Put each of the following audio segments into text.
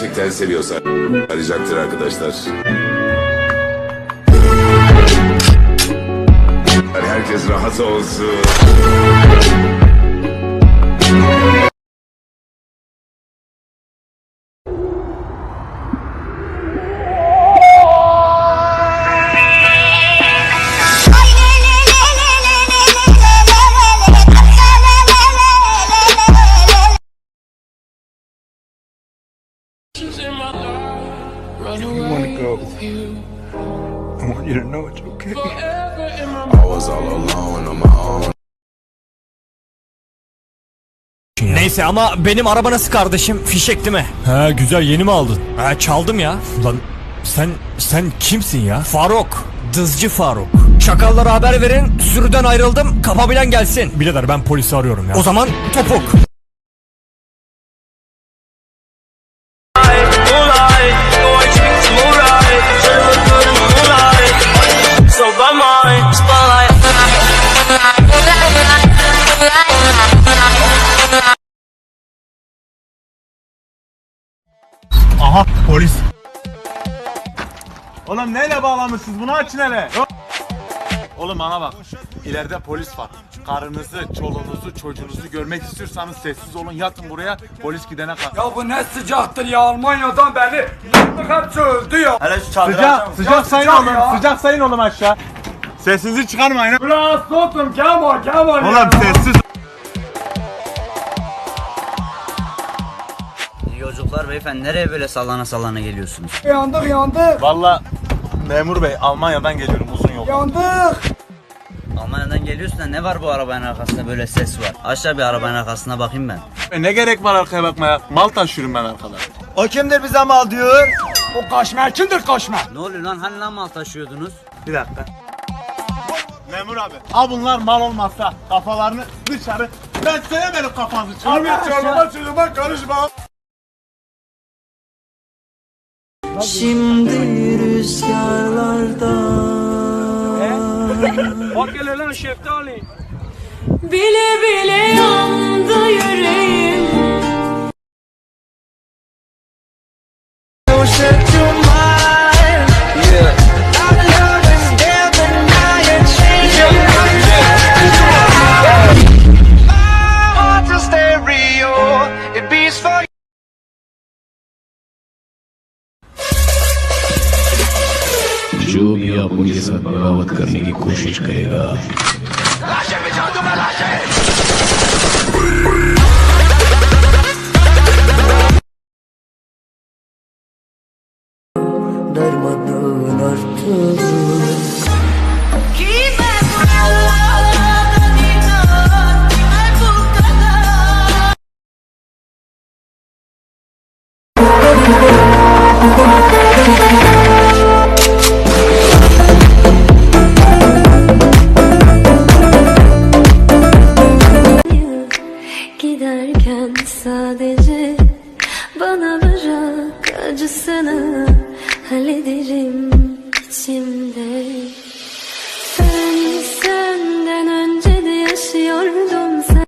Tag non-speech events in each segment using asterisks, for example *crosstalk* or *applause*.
gerçekten seviyorsa arayacaktır arkadaşlar. Herkes rahat olsun. I want you to know it's okay. I was all alone on my own. Neyse ama benim araba nasıl kardeşim? Fişek değil mi? He güzel yeni mi aldın? He çaldım ya. Lan sen sen kimsin ya? Faruk. Dızcı Faruk. Çakallara haber verin. Sürüden ayrıldım. Kapabilen gelsin. Birader ben polisi arıyorum ya. O zaman topuk. Aha polis. Oğlum neyle bağlamışsınız bunu açın hele. Oğlum bana bak. İleride polis var. Karınızı, çoluğunuzu, çocuğunuzu görmek istiyorsanız sessiz olun yatın buraya. Polis gidene kadar. Ya bu ne sıcaktır ya Almanya'dan beri yattık hepsi öldü ya. Hele şu Sıcak, sıcak sayın oğlum. Sıcak sayın oğlum aşağı. Sesinizi çıkarmayın. Biraz soğutum Kemal Kemal. Oğlum sessiz. Beyefendi. Nereye böyle sallana sallana geliyorsunuz? Yandık yandık Valla memur bey Almanya'dan geliyorum uzun yol. yandık. Almanya'dan geliyorsun da ne var bu arabanın arkasında böyle ses var? Aşağı bir arabanın arkasına bakayım ben. E ne gerek var arkaya bakmaya? Mal taşıyorum ben arkada. O kimdir bize mal diyor? O kaşmer kimdir kaşmer? Ne oluyor lan hani lan mal taşıyordunuz? Bir dakika. Memur abi. Al bunlar mal olmazsa kafalarını dışarı. Ben sevmedim kafanızı. Abi çorba çocuğuma karışma. Bak hele lan şeftali. Bile bile yandı yüreğim करने की कोशिश करेगा। İçimde. Sen senden önce de yaşıyordum sen.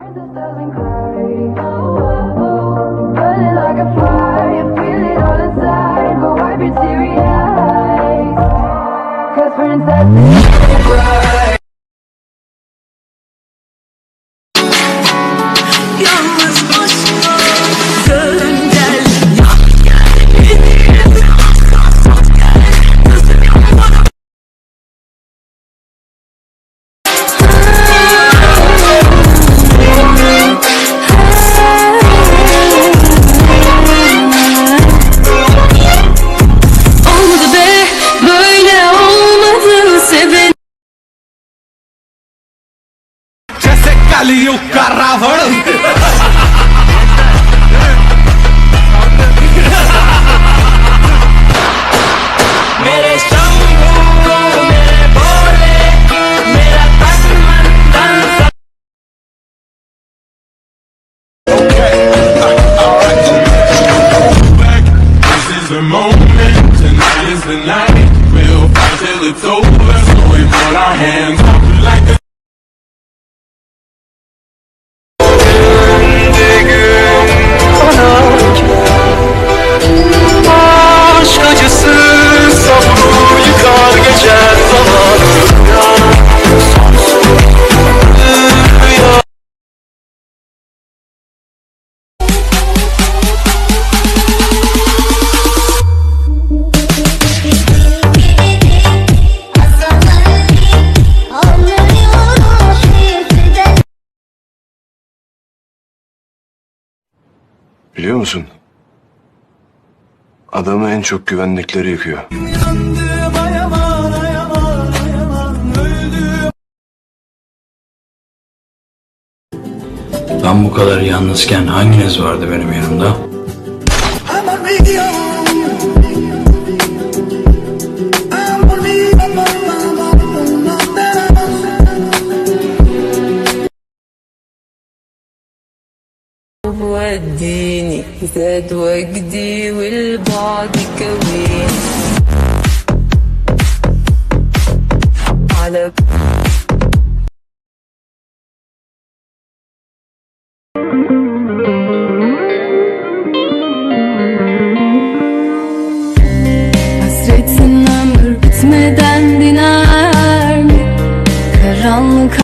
Burning princess. Cali de un. *laughs* Biliyor musun? Adamı en çok güvendikleri yıkıyor. Ben bu kadar yalnızken hanginiz vardı benim yanımda? وديني زاد وجدي والبعد كويني على Hasretin ömür bitmeden diner mi? Karanlık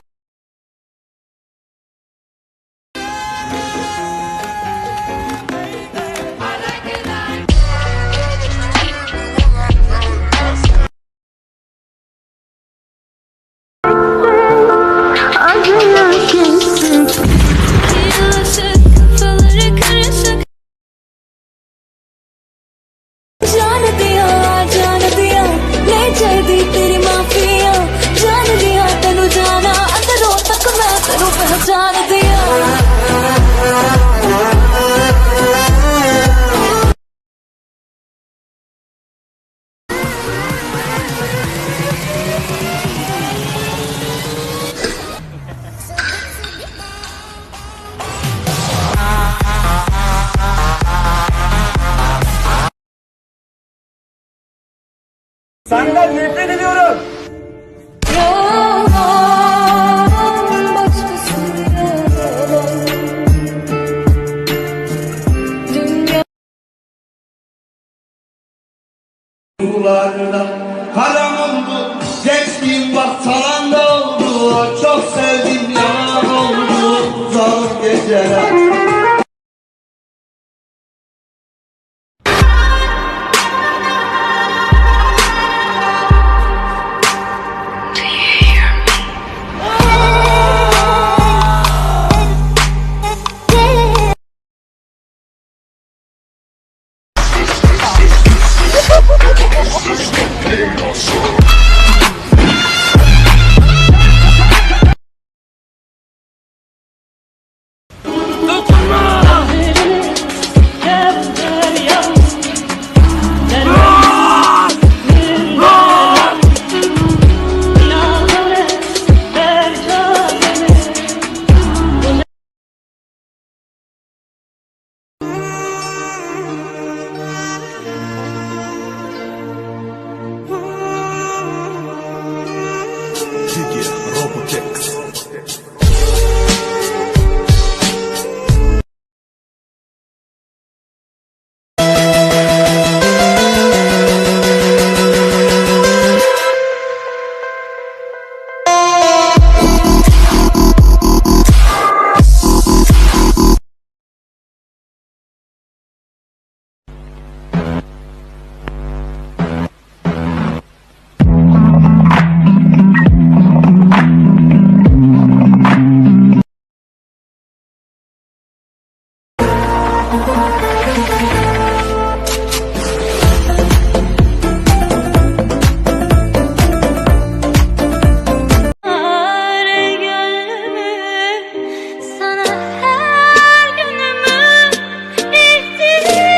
Varna ihtiyacım var